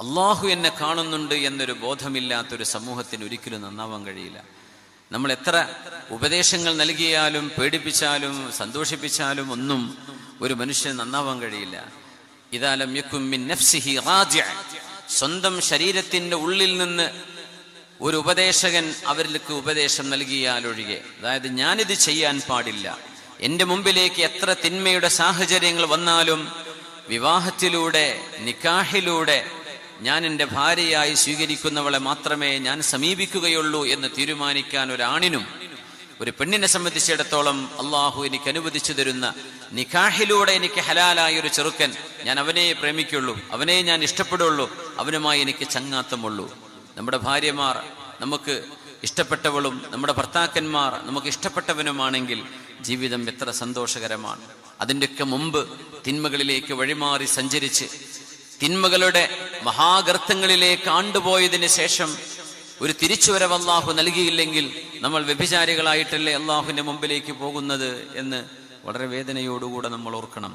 അള്ളാഹു എന്നെ കാണുന്നുണ്ട് എന്നൊരു ബോധമില്ലാത്തൊരു സമൂഹത്തിന് ഒരിക്കലും നന്നാവാൻ കഴിയില്ല. നമ്മൾ എത്ര ഉപദേശങ്ങൾ നൽകിയാലും പേടിപ്പിച്ചാലും സന്തോഷിപ്പിച്ചാലും ഒന്നും ഒരു മനുഷ്യൻ നന്നാവാൻ കഴിയില്ല. ഇതാലം. സ്വന്തം ശരീരത്തിന്റെ ഉള്ളിൽ നിന്ന് ഒരു ഉപദേശകൻ അവരിലേക്ക് ഉപദേശം നൽകിയാലൊഴികെ. അതായത് ഞാനിത് ചെയ്യാൻ പാടില്ല. എന്റെ മുമ്പിലേക്ക് എത്ര തിന്മയുടെ സാഹചര്യങ്ങൾ വന്നാലും വിവാഹത്തിലൂടെ നിക്കാഹിലൂടെ ഞാൻ എന്റെ ഭാര്യയായി സ്വീകരിക്കുന്നവളെ മാത്രമേ ഞാൻ സമീപിക്കുകയുള്ളൂ എന്ന് തീരുമാനിക്കാൻ ഒരാണിനും ഒരു പെണ്ണിനെ സംബന്ധിച്ചിടത്തോളം അള്ളാഹു എനിക്ക് അനുവദിച്ചു തരുന്ന നിഖാഹിലൂടെ എനിക്ക് ഹലാലായ ഒരു ചെറുക്കൻ ഞാൻ അവനെ പ്രേമിക്കുള്ളൂ അവനെ ഞാൻ ഇഷ്ടപ്പെടുള്ളൂ അവനുമായി എനിക്ക് ചങ്ങാത്തമുള്ളൂ. നമ്മുടെ ഭാര്യമാർ നമുക്ക് ഇഷ്ടപ്പെട്ടവളും നമ്മുടെ ഭർത്താക്കന്മാർ നമുക്ക് ഇഷ്ടപ്പെട്ടവനുമാണെങ്കിൽ ജീവിതം എത്ര സന്തോഷകരമാണ്. അതിന്റെയൊക്കെ മുമ്പ് തിന്മകളിലേക്ക് വഴിമാറി സഞ്ചരിച്ച് തിന്മകളുടെ മഹാഗർത്തങ്ങളിലേക്ക് ആണ്ടുപോയതിന് ശേഷം ഒരു തിരിച്ചുവരവ് അള്ളാഹു നൽകിയില്ലെങ്കിൽ നമ്മൾ വ്യഭിചാരികളായിട്ടല്ലേ അള്ളാഹുവിന്റെ മുമ്പിലേക്ക് പോകുന്നത് എന്ന് വളരെ വേദനയോടുകൂടെ നമ്മൾ ഓർക്കണം.